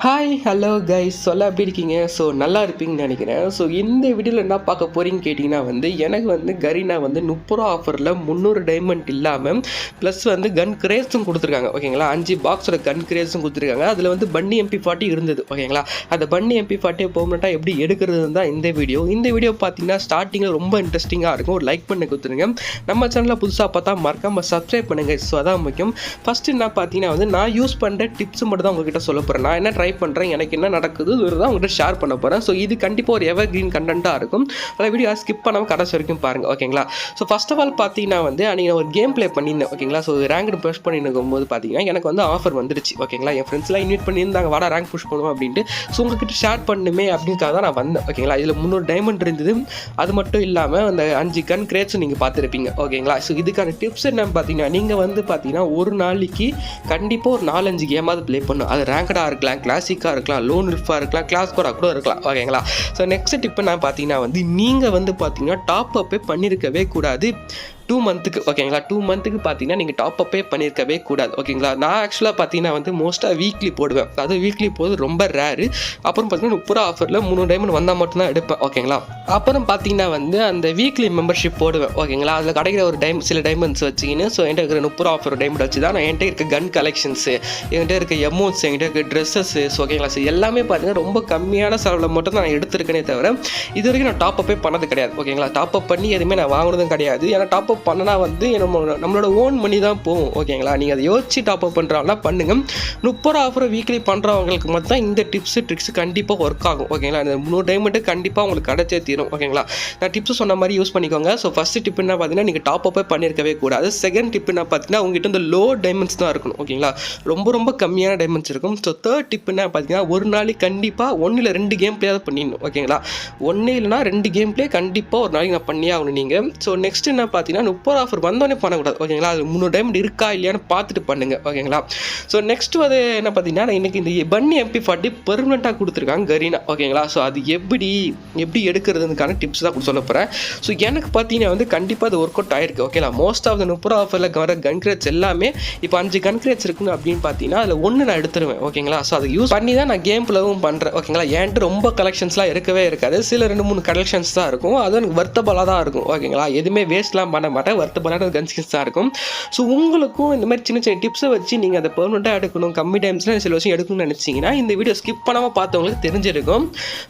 Hi hello guys சொல்ல எப்படி இருக்கீங்க? ஸோ நல்லா இருப்பீங்கன்னு நினைக்கிறேன். ஸோ இந்த வீடியோவில் என்ன பார்க்க போகிறீங்கன்னு கேட்டிங்கன்னா வந்து எனக்கு வந்து கரீனா வந்து முப்பது ரூபா ஆஃபரில் முந்நூறு டைமண்ட் இல்லாமல் ப்ளஸ் வந்து கன் கிரேஸும் கொடுத்துருக்காங்க. ஓகேங்களா அஞ்சு பாக்ஸோட கன் கிரேஸும் கொடுத்துருக்காங்க. அதில் வந்து பன்னி எம்பி ஃபார்ட்டி இருந்தது. ஓகேங்களா அந்த பன்னி எம்பி ஃபார்ட்டியை பெர்மனெண்ட்டாக எப்படி எடுக்கிறது தான் இந்த வீடியோ இந்த வீடியோ பார்த்தீங்கன்னா ஸ்டார்டிங்கில் ரொம்ப இன்ட்ரெஸ்டிங்காக இருக்கும். ஒரு லைக் பண்ணி கொடுத்துருங்க. நம்ம சேனலில் புதுசாக பார்த்தா மறக்காமல் சப்ஸ்கிரைப் பண்ணுங்கள் ஸோ அதான் முக்கியம். ஃபஸ்ட்டு என்ன பார்த்தீங்கன்னா வந்து நான் யூஸ் பண்ணுற டிப்ஸ் மட்டும் தான் உங்ககிட்ட சொல்ல போகிறேன் நான் என்ன ட்ரை பண்ணுறேன் எனக்கு என்ன நடக்குது? தான் உங்கள்கிட்ட ஷேர் பண்ண போகிறேன் ஸோ இது கண்டிப்பாக ஒரு எவர் க்ரீன் கண்டென்ட்டாக இருக்கும். அதில் வீடியோ ஸ்கிப் பண்ணாமல் கடைசி வரைக்கும் பாருங்கள் ஓகேங்களா ஸோ ஃபஸ்ட் ஆஃப் ஆல் பார்த்தீங்கன்னா வந்து அன்றைக்கி நான் ஒரு கேம் ப்ளே பண்ணியிருந்தேன். ஓகேங்களா ஸோ ரேங்க் புஷ் பண்ணிருக்கும் போது பார்த்தீங்கன்னா எனக்கு வந்து ஆஃபர் வந்துருச்சு. ஓகேங்களா என் ஃப்ரெண்ட்ஸ்லாம் இன்வைட் பண்ணியிருந்தாங்க. வாடா ரேங்க் புஷ் பண்ணுவோம் அப்படின்ட்டு. ஸோ உங்ககிட்ட ஷேர் பண்ணுமே அப்படின்றக்காக தான் நான் வந்தேன். ஓகேங்களா இதில் முந்நூறு டைமண்ட் இருந்தது. அது மட்டும் இல்லாமல் அந்த அஞ்சு கன் கிரேட்ஸும் நீங்கள் பார்த்துருப்பீங்க. ஓகேங்களா ஸோ இதுக்கான டிப்ஸ் என்னன்னு பார்த்தீங்கன்னா நீங்கள் வந்து பார்த்தீங்கன்னா ஒரு நாளைக்கு கண்டிப்பாக ஒரு நாலஞ்சு கேமாவது ப்ளே பண்ணும் அது ரேங்கடாக இருக்கலாம் கிளாசிக்காக இருக்கலாம் லோன் ரிஃபாக இருக்கலாம் கிளாஸ் கோராக கூட இருக்கலாம் ஓகேங்களா? ஸோ நெக்ஸ்ட் டிப்பு நான் பார்த்தீங்கன்னா வந்து நீங்கள் வந்து பார்த்தீங்கன்னா டாப் அப்பே பண்ணியிருக்கவே கூடாது. டூ மந்த்துக்கு ஓகேங்களா டூ மந்த்துக்கு பார்த்தீங்கன்னா நீங்கள் டாப் அப்பே பண்ணியிருக்கவே கூடாது ஓகேங்களா நான் ஆக்சுவலாக பார்த்தீங்கன்னா வந்து மோஸ்ட்டாக வீக்லி போடுவேன். அது வீக்லி போது ரொம்ப ரேரு அப்புறம் பார்த்தீங்கன்னா முப்பது ஆஃபரில் மூணு டைமண்ட் வந்தால் மட்டும்தான் எடுப்பேன் ஓகேங்களா அப்புறம் பார்த்தீங்கன்னா வந்து அந்த வீக்லி மெம்பர்ஷிப் போடுவேன் ஓகேங்களா அதில் கிடைக்கிற ஒரு டைம் சில டைமண்ட்ஸ் வச்சுக்கின்னு ஸோ என்கிட்ட இருக்கிற முப்பது ஆஃபர் டைமண்ட் வச்சு தான் நான் என்கிட்ட இருக்க கன் கலெக்ஷன்ஸு என்கிட்ட இருக்க எமௌண்ட்ஸ் என்கிட்ட இருக்க ட்ரெஸ்ஸஸ் ஓகேங்களா ஸோ எல்லாமே பார்த்தீங்கன்னா ரொம்ப கம்மியான செலவில் மட்டும் தான் நான் எடுத்திருக்கேனே தவிர இது வரைக்கும் நான் டாப் அப்பே பண்ணது கிடையாது ஓகேங்களா டாப் அப் பண்ணி எதுவுமே நான் வாங்கினதும் கிடையாது. ஏன்னா டாப் அப் பண்ணனா வந்து நம்ம நம்மளோட ஓன் மணி தான் போகும் ஓகேங்களா நீங்கள் அதை யோசிச்சு டாப்அப் பண்ணுறவங்களா பண்ணுங்கள் முப்பது முப்பது ஆஃபர் வீக்லி பண்ணுறவங்களுக்கு மட்டும் தான் இந்த டிப்ஸு ட்ரிக்ஸ் கண்டிப்பாக ஒர்க் ஆகும் ஓகேங்களா இந்த முந்நூறு டைமண்ட்டு கண்டிப்பாக உங்களுக்கு கிடைச்சே தீரும் ஓகேங்களா நான் டிப்ஸ் சொன்ன மாதிரி யூஸ் பண்ணிக்கோங்க. ஸோ ஃபஸ்ட்டு டிப் என்ன பார்த்தீங்கன்னா நீங்கள் டாப் அப்பே பண்ணியிருக்கவே கூடாது. செகண்ட் டிப் என்ன பார்த்தீங்கன்னா உங்ககிட்ட இந்த லோ டைமண்ட்ஸ் தான் இருக்கணும் ஓகேங்களா ரொம்ப ரொம்ப கம்மியான டைமண்ட்ஸ் இருக்கும். ஸோ தேர்ட் டிப் என்ன பார்த்தீங்கன்னா ஒரு நாளைக்கு கண்டிப்பாக ஒன்றில் ரெண்டு கேம் பிளேயாவது பண்ணிடணும் ஓகேங்களா ஒன்று இல்லைனா ரெண்டு கேம் பிளே கண்டிப்பாக ஒரு நாளைக்கு நான் பண்ணியே ஆகணும் நீங்கள் ஸோ நெக்ஸ்ட் என்ன பார்த்தீங்கன்னா முப்பது ஆஃபர் வந்தோடனே பண்ணக்கூடாது. ஓகேங்களா? அது முந்நூறு டைமண்ட் இருக்கா இல்லையான்னு பார்த்துட்டு பண்ணுங்கள் ஓகேங்களா? ஸோ நெக்ஸ்ட் வந்து என்ன பார்த்தீங்கன்னா நான் இன்னைக்கு இந்த பன்னி எம்பி ஃபார்ட்டி பெர்மனெண்ட்டாக கொடுத்துருக்காங்க கரீனா. ஓகேங்களா? ஸோ அது எப்படி எப்படி எடுக்கிறதுக்கான டிப்ஸ் தான் சொல்ல போகிறேன் ஸோ எனக்கு பார்த்தீங்கன்னா வந்து கண்டிப்பாக அது ஒர்க் அவுட் ஆயிருக்கு. ஓகேங்களா? மோஸ்ட் ஆஃப் த முப்பது ஆஃபரில் வர கன்கிரேட்ஸ் எல்லாமே இப்போ அஞ்சு கன்கிரேட்ஸ் இருக்குங்க அப்படின்னு பார்த்தீங்கன்னா அதில் ஒன்று நான் எடுத்துருவேன். ஓகேங்களா? ஸோ அதை யூஸ் பண்ணி தான் நான் கேம் பிளவும் பண்ணுறேன் ஓகேங்களா? என்கிட்ட ரொம்ப கலெக்ஷன்ஸ்லாம் இருக்கவே இருக்காது. சில ரெண்டு மூணு கலெக்ஷன்ஸ் தான் இருக்கும். அது எனக்கு வர்த்தபலாக தான் இருக்கும். ஓகேங்களா? எதுவுமே வேஸ்ட்லாம் பண்ண மாட்டேன். வருத்தப்படாத கன்ஸ்கின்ஸ் இருக்கும். ஸோ உங்களுக்கும் இந்த மாதிரி சின்ன சின்ன டிப்ஸை வச்சு நீங்கள் அதை பெர்மனெண்ட்டாக எடுக்கணும். கம்மி டைம்ஸில் சில வருஷம் எடுக்கணும்னு நினச்சிங்கன்னா இந்த வீடியோ ஸ்கிப் பண்ணாமல் பார்த்தவங்களுக்கு தெரிஞ்சிருக்கும்.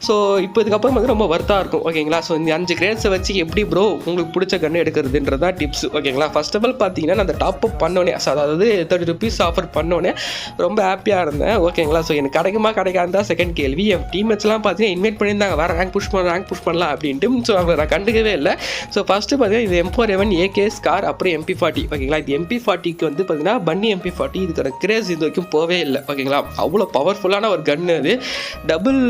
ஸோ இப்போ இதுக்கப்புறம் வந்து ரொம்ப வருத்தாக இருக்கும். ஓகேங்களா ஸோ இந்த அஞ்சு கிரேட்ஸை வச்சு எப்படி ப்ரோ உங்களுக்கு பிடிச்ச கன்று எடுக்கிறதுன்றதா டிப்ஸ் ஓகேங்களா ஃபர்ஸ்ட் ஆஃப் ஆல் பார்த்தீங்கன்னா நான் அந்த டாப் அப் பண்ணோன்னே ஸோ அதாவது தேர்ட்டி ருபீஸ் ஆஃபர் பண்ணோன்னே ரொம்ப ஹாப்பியாக இருந்தேன். ஓகேங்களா ஸோ எனக்கு கிடைக்குமா? கிடைக்காது? தான் செகண்ட் கேள்வி. என் டீம்மேட்ஸ்லாம் பார்த்தீங்கன்னா இன்வைட் பண்ணியிருந்தாங்க. வேறு ரேங்க் புஷ் பண்ண ரேங்க் புஷ் பண்ணலாம் அப்படின்ட்டு. ஸோ அவங்களை நான் கண்டுக்கவே இல்லை. ஸோ ஃபஸ்ட்டு பார்த்தீங்கன்னா இது எம்போ ரெவன் ஏகே ஸ்கார் அப்புறம் எம்பி ஃபார்ட்டி ஓகேங்களா இது எம்பி ஃபார்ட்டிக்கு வந்து பார்த்தீங்கன்னா பன்னி எம்பி ஃபார்ட்டி இதுக்கான கிரேஸ் இது வரைக்கும் போவே இல்லை ஓகேங்களா அவ்வளோ பவர்ஃபுல்லான ஒரு கன்று அது. டபுள்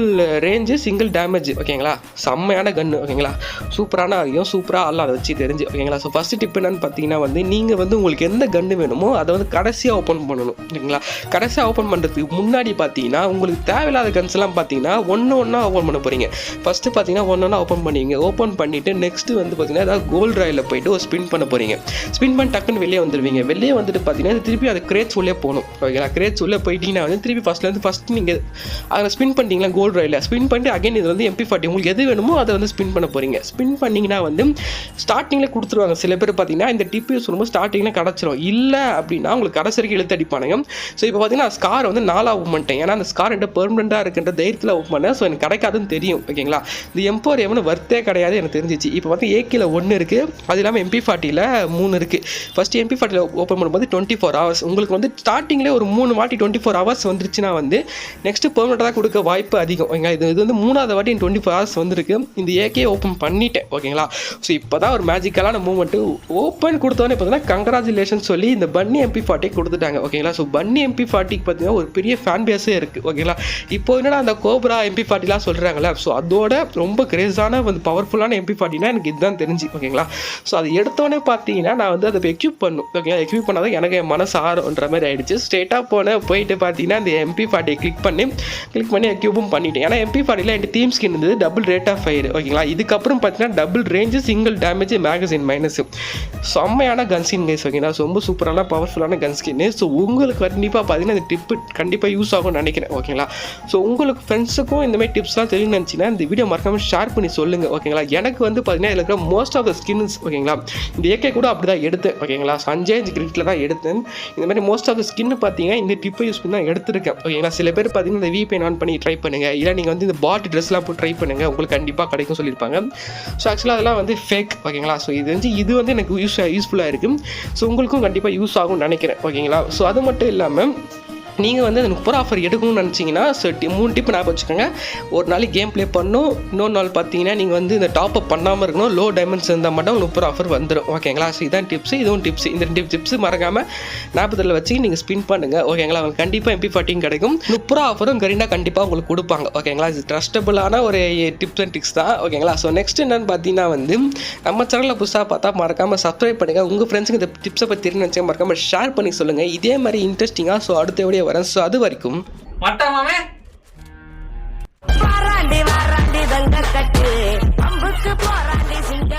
ரேஞ்சு சிங்கிள் டேமேஜ் ஓகேங்களா செம்மையான கன்று ஓகேங்களா சூப்பரான அறியும் சூப்பராக ஆடலாம் அதை வச்சு தெரிஞ்சு ஓகேங்களா ஸோ ஃபஸ்ட்டு டிப் என்னன்னு பார்த்தீங்கன்னா வந்து நீங்கள் வந்து உங்களுக்கு எந்த கன்னு வேணுமோ அதை வந்து கடைசியாக ஓப்பன் பண்ணணும் ஓகேங்களா கடைசியாக ஓப்பன் பண்ணுறதுக்கு முன்னாடி பார்த்தீங்கன்னா உங்களுக்கு தேவையில்லாத கன்ஸ்லாம் பார்த்தீங்கன்னா ஒன்று ஒன்றா ஓப்பன் பண்ண போகிறீங்க ஃபஸ்ட்டு பார்த்தீங்கன்னா ஒன்று ஒன்றா ஓப்பன் பண்ணுவீங்க ஓப்பன் பண்ணிவிட்டு நெக்ஸ்ட்டு வந்து பார்த்தீங்கன்னா ஏதாவது கோல்ட் ராயில் போயிட்டு ஒரு ஸ்பின் பண்ண போகிறீங்க ஸ்பின் பண்ணி டக்குன்னு வெளியே வந்துடுவீங்க வெளியே வந்துட்டு பார்த்தீங்கன்னா திருப்பி அது கிரேட்ஸ் உள்ளே போகணும். ஓகேங்களா? கிரேட்ஸ் உள்ளே போயிட்டீங்கன்னா வந்து திருப்பி ஃபஸ்ட்லேருந்து ஃபஸ்ட் நீங்கள் அதில் ஸ்பின் பண்ணிட்டீங்களா? கோல்ட் ரயிலில் ஸ்பின் பண்ணிட்டு அகைன் இது வந்து எம்பி ஃபார்ட்டி உங்களுக்கு எது வேணுமோ அதை வந்து ஸ்பின் பண்ண போகிறீங்க ஸ்பின் பண்ணிங்கன்னா வந்து ஸ்டார்டிங்கில் கொடுத்துருவாங்க. சில பேர் பார்த்தீங்கன்னா இந்த டிப்பு யூஸ் ஸ்டார்டிங்கில் கிடச்சிரும். இல்லை அப்படின்னா உங்களுக்கு கடைசி வரைக்கும் இழுத்து அடிப்பானுங்க. ஸோ இப்போ பார்த்தீங்கன்னா ஸ்கார் வந்து நாலாக ஓப்பன் பண்ணிட்டேன். ஏன்னா அந்த ஸ்கார் என்கிட்ட பெர்மனெண்ட்டாக இருக்குன்ற தைரியத்தில் ஓப்பன் பண்ணேன். ஸோ எனக்கு கிடைக்காதுன்னு தெரியும். ஓகேங்களா? இந்த எம்போரியம்னு வர்த்தே கிடையாது எனக்கு தெரிஞ்சிச்சு. இப்போ பார்த்தீங்கன்னா ஏகேல ஒன்று இருக்குது அது இல்லாமல் எம்பி ஃபார்ட்டியில் மூணு இருக்குது ஃபஸ்ட்டு எம்பி ஃபார்ட்டியில் ஓப்பன் பண்ணும்போது டுவெண்ட்டி ஃபோர் ஹவர்ஸ் உங்களுக்கு வந்து ஸ்டார்டிங்லேயே ஒரு மூணு வாட்டி டுவெண்ட்டி ஃபோர் ஹவர்ஸ் வந்துருச்சுன்னா வந்து நெக்ஸ்ட்டு பெர்மனெண்ட்டாக கொடுக்க வாய்ப்பு அதிகம். ஓகேங்களா? இது இது வந்து மூணாவது வாட்டி டுவெண்ட்டி ஃபோர் ஹவர்ஸ் வந்திருக்கு. இந்த ஏகே ஓப்பன் பண்ணிட்டேன். ஓகேங்களா? ஸோ இப்போ தான் ஒரு மேஜிக்கலான மூமெண்ட்டு ஓப்பன் கொடுத்தோன்னே பார்த்தீங்கன்னா கங்க்ராச்சுலேஷன் சொல்லி இந்த பன்னி எம்பி ஃபார்ட்டி கொடுத்துட்டாங்க. ஓகேங்களா? ஸோ பன்னி எம்பி ஃபார்ட்டிக்கு பார்த்தீங்கன்னா ஒரு பெரிய ஃபேன் பேஸே இருக்குது ஓகேங்களா? இப்போ என்னடா அந்த கோப்ரா எம்பி ஃபார்ட்டிலாம் சொல்கிறாங்களே ஸோ அதோட ரொம்ப கிரேஸான வந்து பவர்ஃபுல்லான எம்பி ஃபார்ட்டினா எனக்கு இதுதான் தெரிஞ்சு. ஓகேங்களா? ஸோ அதை எடுத்து எடுத்தோடனே பார்த்தீங்கன்னா நான் வந்து அதை எக்யூப் பண்ணும். ஓகேங்களா எக்யூப் பண்ணாதான் எனக்கு என் மனசு ஆறுன்ற மாதிரி ஆயிடுச்சு. ஸ்ட்ரெயிட்டாக போனேன் போயிட்டு பார்த்தீங்கன்னா அந்த எம்பி ஃபார்ட்டியை கிளிக் பண்ணி கிளிக் பண்ணி எக்யூப்பும் பண்ணிட்டேன். ஏன்னா எம்பி ஃபார்ட்டியில் என் தீம் ஸ்கின் இருந்தது டபுள் ரேட் ஆஃப் ஃபயர் ஓகேங்களா இதுக்கப்புறம் பார்த்தீங்கன்னா double range single damage magazine minus செம்மையான கன் ஸ்கின் கைஸ் ஓகேங்களா ரொம்ப சூப்பரான பவர்ஃபுல்லான கன் ஸ்கின்னு ஸோ உங்களுக்கு கண்டிப்பாக பார்த்தீங்கன்னா இந்த டிப்பு கண்டிப்பாக யூஸ் ஆகும்னு நினைக்கிறேன். ஓகேங்களா ஸோ உங்களுக்கு ஃப்ரெண்ட்ஸுக்கும் இந்த மாதிரி டிப்ஸ்லாம் தெரியும் நினச்சின்னா இந்த வீடியோ மறக்காமல் ஷேர் பண்ணி சொல்லுங்கள் ஓகேங்களா எனக்கு வந்து பார்த்தீங்கன்னா இதில் இருக்கிற மோஸ்ட் ஆஃப் த ஸ்கின்ஸ் ஓகேங்களா இந்த ஏகே கூட அப்படி தான் எடுத்தேன் ஓகேங்களா? சஞ்சய் கிரிட்டில் தான் எடுத்தேன். இந்த மாதிரி மோஸ்ட் ஆஃப் த ஸ்கின் பார்த்தீங்கன்னா இந்த டிப்பை யூஸ் பண்ணி தான் எடுத்திருக்கேன் ஓகேங்களா? சில பேர் பார்த்தீங்கன்னா இந்த விபிஎன் ஆன் பண்ணி ட்ரை பண்ணுங்கள் இல்லை நீங்கள் வந்து இந்த பாட் ட்ரெஸ்லாம் போட்டு ட்ரை பண்ணுங்கள் உங்களுக்கு கண்டிப்பாக கிடைக்கும் சொல்லியிருப்பாங்க. ஸோ ஆக்சுவலாக அதெல்லாம் வந்து ஃபேக் ஓகேங்களா? ஸோ இது வந்து இது வந்து எனக்கு யூஸ் யூஸ்ஃபுல்லாக இருக்குது ஸோ உங்களுக்கும் கண்டிப்பாக யூஸ் ஆகும்னு நினைக்கிறேன் ஓகேங்களா? ஸோ அது மட்டும் இல்லாமல் நீங்கள் வந்து அந்த முப்பது ஆஃபர் எடுக்கணும்னு நினச்சிங்கன்னா ஸோ டி- மூணு டிப்பு ஞாபகம் வச்சுக்கோங்க. ஒரு நாளைக்கு கேம் ப்ளே பண்ணணும் இன்னொரு நாள் பார்த்தீங்கன்னா நீங்கள் வந்து இந்த டாப் அப் பண்ணாமல் இருக்கணும் லோ டைமண்ட்ஸ் இருந்தால் மட்டும் முப்பது ஆஃபர் வந்துடும் ஓகேங்களா ஸோ இதான் டிப்ஸ் இதுவும் டிப்ஸ் இந்த ரெண்டு டிப்ஸ் மறக்காமல் ஞாபகத்தில் வச்சு நீங்கள் ஸ்பின் பண்ணுங்கள் ஓகேங்களா உங்களுக்கு கண்டிப்பாக எம்பி ஃபார்ட்டிங் கிடைக்கும். முப்பது ஆஃபரும் கரீனா கண்டிப்பாக உங்களுக்கு கொடுப்பாங்க. ஓகேங்களா இது ட்ரஸ்டபுளான ஒரு டிப்ஸ் அண்ட் டிக்ஸ் தான். ஓகேங்களா ஸோ நெக்ஸ்ட் என்னென்னு பார்த்தீங்கன்னா வந்து நம்ம சேனலில் புதுசாக பார்த்தா மறக்காமல் சப்ஸ்கிரைப் பண்ணுங்கள் உங்கள் ஃப்ரெண்ட்ஸுக்கு இந்த டிப்ஸை பற்றி தெரிஞ்சு நினச்சா மறக்காமல் ஷேர் பண்ணி சொல்லுங்கள் இதே மாதிரி இன்ட்ரெஸ்டிங்காக ஸோ அடுத்த வீடியோலேயே வரேன் ஸோ அது வரைக்கும். மட்டமாமே போராண்டி சிங்க